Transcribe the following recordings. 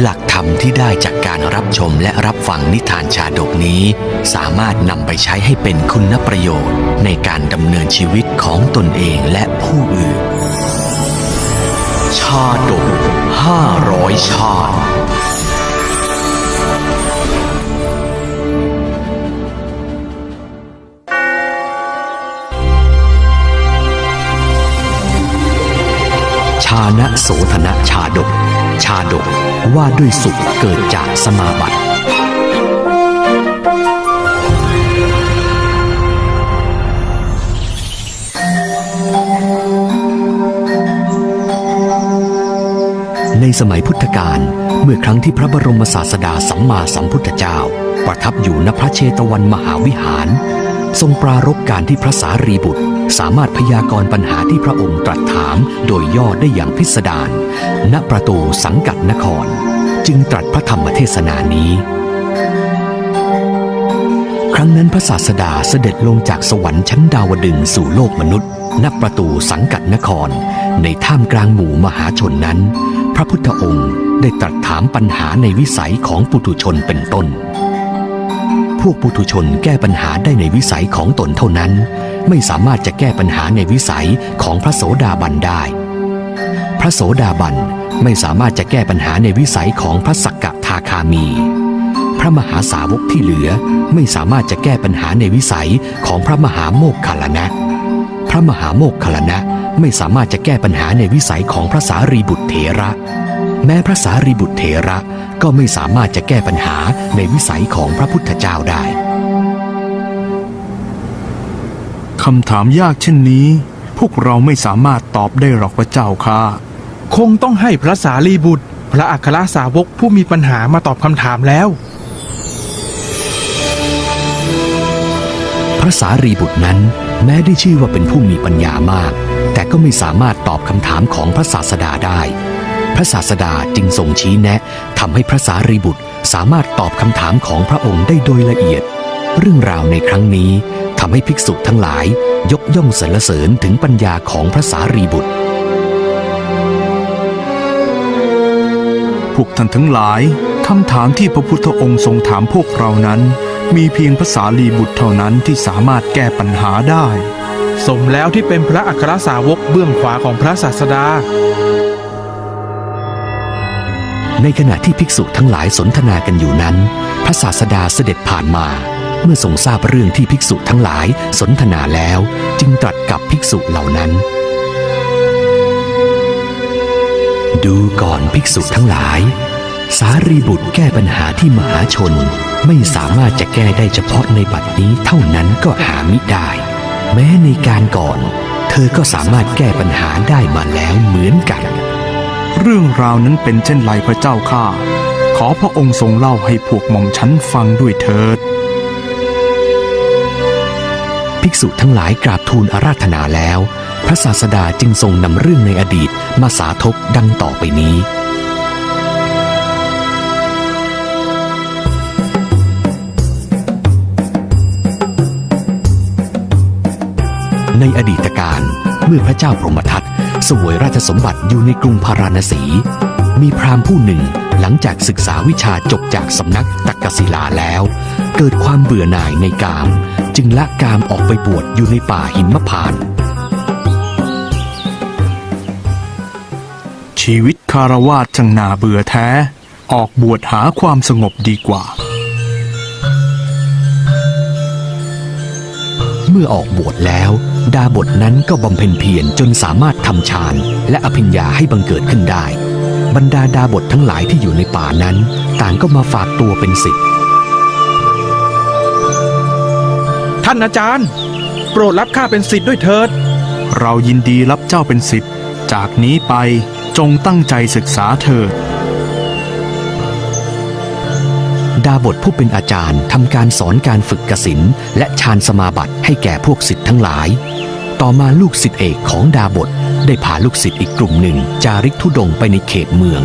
หลักธรรมที่ได้จากการรับชมและรับฟังนิทานชาดกนี้ สามารถนำไปใช้ให้เป็นคุณประโยชน์ ในการดำเนินชีวิตของตนเองและผู้อื่น ชาดกห้าร้อยชาติชาณโสธนะชาดก ชาดกว่าด้วยสุขเกิดจากสมาบัติ ในสมัยพุทธกาลเมื่อครั้งที่พระบรมศาสดาสัมมาสัมพุทธเจ้า ประทับอยู่ณพระเชตวันมหาวิหาร ทรงปรารบการที่พระสารีบุตร สามารถพยากรณ์ปัญหาที่พระองค์ตรัสถามโดยย่อได้อย่างพิสดารณประตูสังกัดนคร จึงตรัสพระธรรมเทศนานี้ ครั้งนั้นพระศาสดาเสด็จลงจากสวรรค์ชั้นดาวดึงส์สู่โลกมนุษย์ณประตูสังกัดนคร ในท่ามกลางหมู่มหาชนนั้น พระพุทธองค์ได้ตรัสถามปัญหาในวิสัยของปุถุชนเป็นต้น พวกปุถุชนแก้ปัญหาได้ในวิสัยของตนเท่านั้น ไม่สามารถจะแก้ปัญหาในวิสัยของพระโสดาบันได้ พระโสดาบันไม่สามารถจะแก้ปัญหาในวิสัยของพระสักกะทาคามี พระมหาสาวกที่เหลือไม่สามารถจะแก้ปัญหาในวิสัยของพระมหาโมกขลานะ พระมหาโมกขลานะไม่สามารถจะแก้ปัญหาในวิสัยของพระสารีบุตรเถระ แม้พระสารีบุตรเถระก็ไม่สามารถจะแก้ปัญหาในวิสัยของพระพุทธเจ้าได้คำถามยากเช่นนี้ พวกเราไม่สามารถตอบได้หรอกพระเจ้าค่ะ คงต้องให้พระสารีบุตร พระอัครสาวกผู้มีปัญหามาตอบคำถามแล้ว พระสารีบุตรนั้น แม้ได้ชื่อว่าเป็นผู้มีปัญญามาก แต่ก็ไม่สามารถตอบคำถามของพระศาสดาได้ พระศาสดาจึงทรงชี้แนะทำให้พระสารีบุตรสามารถตอบคำถามของพระองค์ได้โดยละเอียด เรื่องราวในครั้งนี้ทำให้ภิกษุทั้งหลายยกย่องสรรเสริญถึงปัญญาของพระสารีบุตร พวกท่านทั้งหลายคำถามที่พระพุทธองค์ทรงถามพวกเรานั้น มีเพียงภาษาลีบุตรเท่านั้นที่สามารถแก้ปัญหาได้ สมแล้วที่เป็นพระอัครสาวกเบื้องขวาของพระศาสดา ในขณะที่ภิกษุทั้งหลายสนทนากันอยู่นั้น พระศาสดาเสด็จผ่านมา เมื่อทรงทราบเรื่องที่ภิกษุทั้งหลายสนทนาแล้ว จึงตรัสกับภิกษุเหล่านั้น ดูก่อนภิกษุทั้งหลาย สารีบุตรแก้ปัญหาที่มหาชนไม่สามารถจะแก้ได้เฉพาะในบัดนี้เท่านั้นก็หามิได้ แม้ในการก่อน เธอก็สามารถแก้ปัญหาได้มาแล้วเหมือนกัน รื่องราวนั้นเป็นเช่นไรพระเจ้าข้าขอพระองค์ทรงเล่าให้พวกหม่อมฉันฟังด้วยเถิด ภิกษุทั้งหลายกราบทูลอาราธนาแล้ว พระศาสดาจึงทรงนำเรื่องในอดีตมาสาธกดังต่อไปนี้ในอดีตการเมื่อพระเจ้าพรหมทัต สวยราชสมบัติอยู่ในกรุงพาราณสี มีพราหมณ์ผู้หนึ่งหลังจากศึกษาวิชาจบจากสำนักตักกศิลาแล้ว เกิดความเบื่อหน่ายในกาม จึงละกามออกไปบวชอยู่ในป่าหิมพานต์ชีวิตคารวาสจังนาเบื่อแท้ ออกบวชหาความสงบดีกว่า เมื่อออกบวชแล้ว ดาบทนั้นก็บำเพ็ญเพียรจนสามารถ ทำฌานและอภิญญาให้บังเกิดขึ้นได้ บรรดาดาบททั้งหลายที่อยู่ในป่านั้น ต่างก็มาฝากตัวเป็นศิษย์ท่านอาจารย์ โปรดรับข้าเป็นศิษย์ด้วยเถิด เรายินดีรับเจ้าเป็นศิษย์จากนี้ไปจงตั้งใจศึกษาเถิด ดาบทผู้เป็นอาจารย์ทำการสอนการฝึกกสินและฌานสมาบัติให้แก่พวกศิษย์ทั้งหลาย ต่อมาลูกศิษย์เอกของดาบทได้พาลูกศิษย์อีกกลุ่มหนึ่ง จาริกธุดงค์ไปในเขตเมือง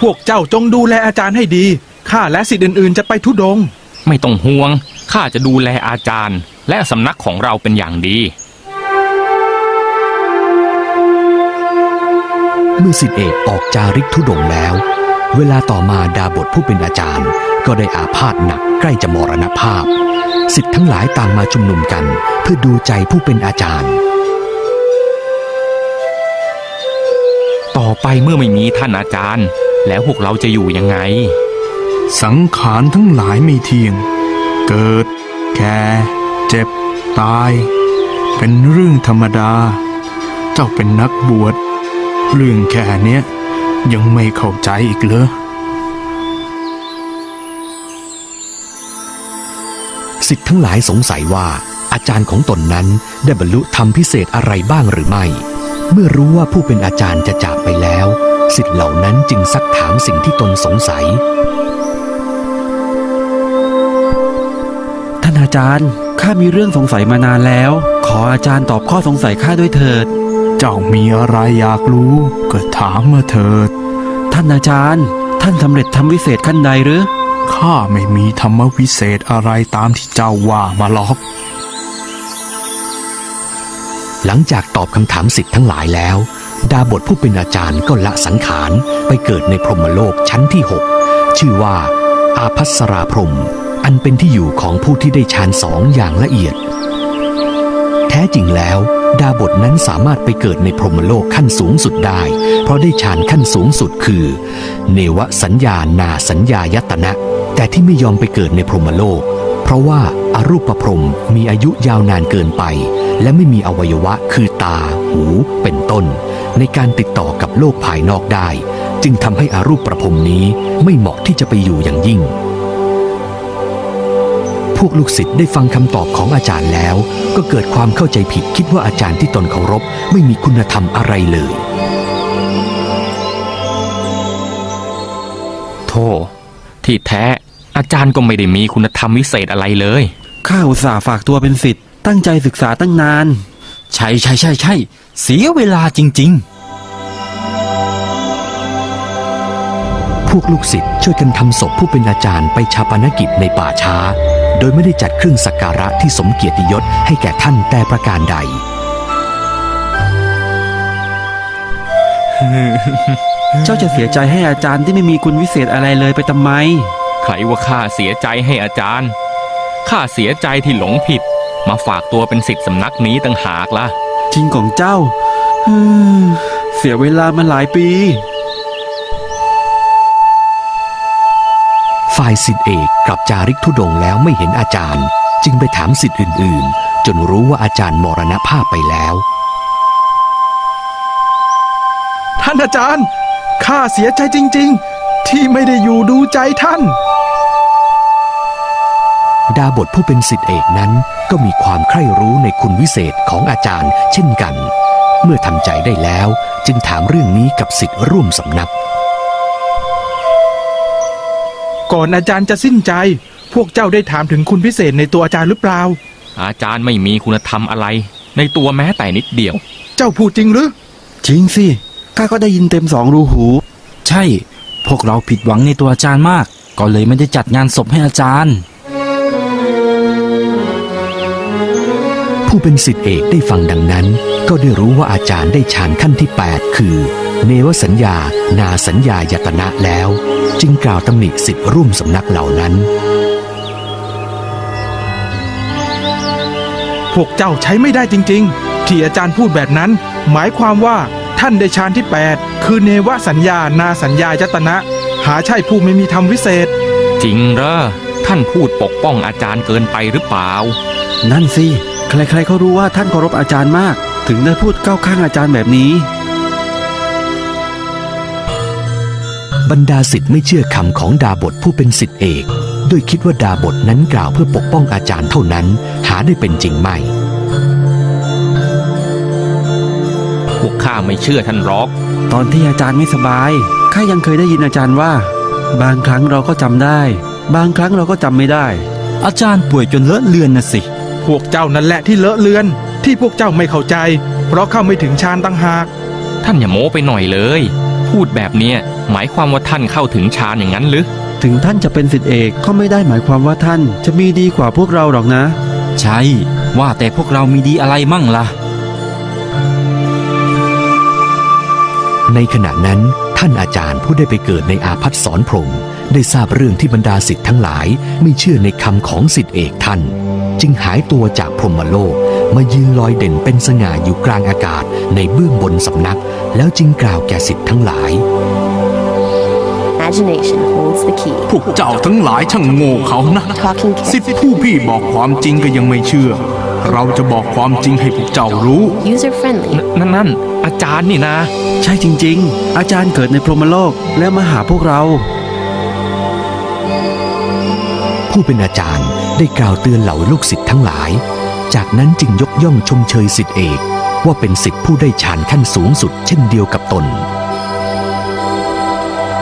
พวกเจ้าจงดูแลอาจารย์ให้ดี ข้าและสิทธิ์อื่นๆ จะไปทุดงค์ไม่ต้องห่วง ข้าจะดูแลอาจารย์ และสำนักของเราเป็นอย่างดี เมื่อสิทธิเอกออกจาริกธุดงค์แล้ว เวลาต่อมาดาบทผู้เป็นอาจารย์ ก็ได้อาพาธหนักใกล้จะมรณภาพ สิทธิ์ทั้งหลายต่างมาชุมนุมกัน เพื่อดูใจผู้เป็นอาจารย์ ต่อไปเมื่อไม่มีท่านอาจารย์ แล้วพวกเราจะอยู่ยังไง สังขารทั้งหลายไม่เที่ยง เกิด แก่ เจ็บ ตาย เป็นเรื่องธรรมดา เจ้าเป็นนักบวช เรื่องแค่เนี้ยยังไม่เข้าใจอีกเหรอ สิทธิ์ทั้งหลายสงสัยว่า อาจารย์ของตนนั้นได้บรรลุธรรมพิเศษอะไรบ้างหรือไม่ เมื่อรู้ว่าผู้เป็นอาจารย์จะจากไปแล้วสิทธิ์เหล่านั้นจึงซักถามสิ่งที่ตนสงสัย ท่านอาจารย์ ข้ามีเรื่องสงสัยมานานแล้ว ขออาจารย์ตอบข้อสงสัยข้าด้วยเถิด เจ้ามีอะไรอยากรู้ก็ถามมาเถิด ท่านอาจารย์ ท่านสำเร็จทำวิเศษขั้นใดหรือ ข้าไม่มีธรรมวิเศษอะไรตามที่เจ้าว่ามาหรอก หลังจากตอบคำถามสิทธิ์ทั้งหลายแล้ว ดาบทผู้เป็นอาจารย์ก็ละสังขารไปเกิดในพรหมโลกชั้นที่หกชื่อว่า อาพัสราพรม อันเป็นที่อยู่ของผู้ที่ได้ฌานสองอย่างละเอียด แท้จริงแล้วดาบทนั้นสามารถไปเกิดในพรหมโลกขั้นสูงสุดได้ เพราะได้ฌานขั้นสูงสุดคือ เนวสัญญานาสัญญายตนะ แต่ที่ไม่ยอมไปเกิดในพรหมโลก เพราะว่าอารูปพรหมมีอายุยาวนานเกินไป และไม่มีอวัยวะคือตา หู เป็นต้น ในการติดต่อกับโลกภายนอกได้ จึงทำให้อารูปประพรมนี้ไม่เหมาะที่จะไปอยู่อย่างยิ่ง พวกลูกศิษย์ได้ฟังคำตอบของอาจารย์แล้ว ก็เกิดความเข้าใจผิดคิดว่าอาจารย์ที่ตนเคารพไม่มีคุณธรรมอะไรเลยโธ่ที่แท้ อาจารย์ก็ไม่ได้มีคุณธรรมวิเศษอะไรเลย ข้าอุตส่าห์ฝากตัวเป็นศิษย์ตั้งใจศึกษาตั้งนาน ใช่ใช่ใช่ใช่เสียเวลาจริงพวกลูกศิษย์ช่วยกันทำศพผู้เป็นอาจารย์ไปชาปนกิจในป่าช้า โดยไม่ได้จัดเครื่องสักการะที่สมเกียรติยศให้แก่ท่านแต่ประการใด เจ้าจะเสียใจให้อาจารย์ที่ไม่มีคุณวิเศษอะไรเลยไปทำไมใครว่าข้าเสียใจให้อาจารย์ ข้าเสียใจที่หลงผิด มาฝากตัวเป็นสิทธิ์สำนักนี้ต่างหากล่ะ จริงของเจ้าอืมเสียเวลามาหลายปี ฝ่ายสิทธิเอกกลับจาริกธุดงค์แล้วไม่เห็นอาจารย์ จึงไปถามสิทธิ์อื่น ๆ จนรู้ว่าอาจารย์มรณภาพไปแล้ว ท่านอาจารย์ข้าเสียใจจริง ๆ ที่ไม่ได้อยู่ดูใจท่าน ดาบทผู้เป็นสิทธิเอกนั้น ก็มีความใคร่รู้ในคุณวิเศษของอาจารย์ เช่นกัน เมื่อทำใจได้แล้ว จึงถามเรื่องนี้กับสิทธิ์ร่วมสำนัก ก่อนอาจารย์จะสิ้นใจ พวกเจ้าได้ถามถึงคุณพิเศษในตัวอาจารย์หรือเปล่า อาจารย์ไม่มีคุณธรรมอะไร ในตัวแม้แต่นิดเดียว เจ้าพูดจริงหรือ จริงสิข้าก็ได้ยินเต็มสองรูหูๆใช่ พวกเราผิดหวังในตัวอาจารย์มาก ก็เลยไม่ได้จัดงานศพให้อาจารย์ ผู้เป็นสิทธิเอกได้ฟังดังนั้น ก็ได้รู้ว่าอาจารย์ได้ฌานขั้นที่ 8 คือ เนวสัญญา นาสัญญายตนะแล้ว จึงกล่าวตำหนิสิทธิ์ร่วมสำนักเหล่านั้น พวกเจ้าใช้ไม่ได้จริง ๆ ที่อาจารย์พูดแบบนั้น หมายความว่าท่านได้ฌานที่ 8 คือเนวสัญญา นาสัญญายตนะ หาใช่ผู้ไม่มีธรรมวิเศษ จริงเหรอท่านพูดปกป้องอาจารย์เกินไปหรือเปล่า นั่นสิ ใครๆเขารู้ว่าท่านเคารพอาจารย์มาก ถึงได้พูดก้าวข้างอาจารย์แบบนี้ บรรดาสิทธิ์ไม่เชื่อคำของดาบทผู้เป็นสิทธิเอกโดยคิดว่าดาบทนั้นกล่าวเพื่อปกป้องอาจารย์เท่านั้น หาได้เป็นจริงไม่ พวกข้าไม่เชื่อท่านหรอก ตอนที่อาจารย์ไม่สบายข้ายังเคยได้ยินอาจารย์ว่า บางครั้งเราก็จำได้ บางครั้งเราก็จำไม่ได้ อาจารย์ป่วยจนเลอะเลือนนะสิ พวกเจ้านั่นแหละที่เลอะเลือน ที่พวกเจ้าไม่เข้าใจ เพราะเข้าไม่ถึงฌานตั้งหาก ท่านอย่าโม้ไปหน่อยเลย พูดแบบเนี้ยหมายความว่าท่านเข้าถึงฌานอย่างนั้นหรือ ถึงท่านจะเป็นสิทธิเอกก็ไม่ได้หมายความว่าท่านจะมีดีกว่าพวกเราหรอกนะ ใช่ ว่าแต่พวกเรามีดีอะไรมั่งล่ะ ในขณะนั้นท่านอาจารย์ผู้ได้ไปเกิดในอาพัฒสอนพรหม ได้ทราบเรื่องที่บรรดาสิทธิ์ทั้งหลายไม่เชื่อในคำของสิทธิเอกท่าน จึงหายตัวจากพรหมโลกมายืนลอยเด่นเป็นสง่าอยู่กลางอากาศในเบื้องบนสำนัก แล้วจึงกล่าวแก่สิทธิ์ทั้งหลาย Imagination holds the key. พวกเจ้าทั้งหลายช่างโง่เขานะ Talking สิท carefully. ธิผู้พี่บอกความจริงก็ยังไม่เชื่อ เราจะบอกความจริงให้พวกเจ้ารู้ User friendly. นั่นนั่นอาจารย์นี่นะ ใช่จริง ๆ อาจารย์เกิดในพรหมโลกแล้วมาหาพวกเรา ผู้เป็นอาจารย์ได้กล่าวเตือนเหล่าลูกศิษย์ทั้งหลาย จากนั้นจึงยกย่องชมเชยสิทธิเอกว่าเป็นสิทธิผู้ได้ฌานขั้นสูงสุดเช่นเดียวกับตน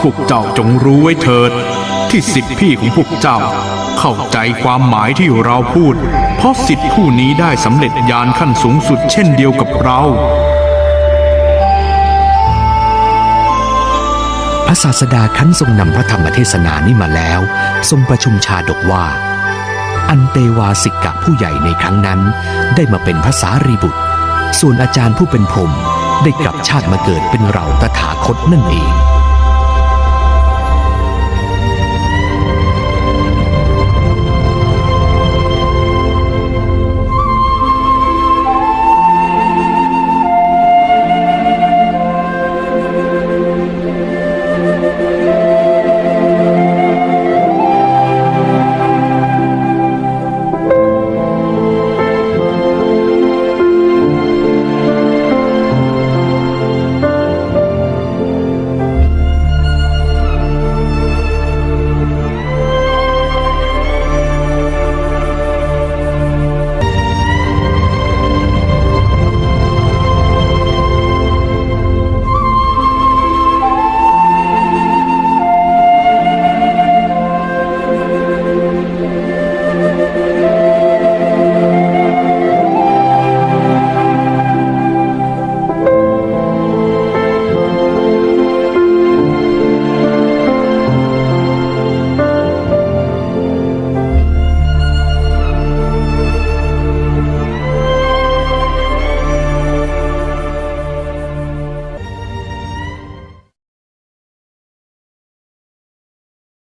พวกเจ้าจงรู้ไว้เถิด ที่สิทธิพี่ของพวกเจ้า เข้าใจความหมายที่เราพูด เพราะสิทธิผู้นี้ได้สำเร็จญาณขั้นสูงสุดเช่นเดียวกับเรา ศาสดาคั้นทรงนำพระธรรมเทศนานี้มาแล้ว ทรงประชุมชาดกว่า อันเตวาสิกะผู้ใหญ่ในครั้งนั้น ได้มาเป็นภาษารีบุตร ส่วนอาจารย์ผู้เป็นพรมได้กลับชาติมาเกิดเป็นเราตถาคตนั่นเอง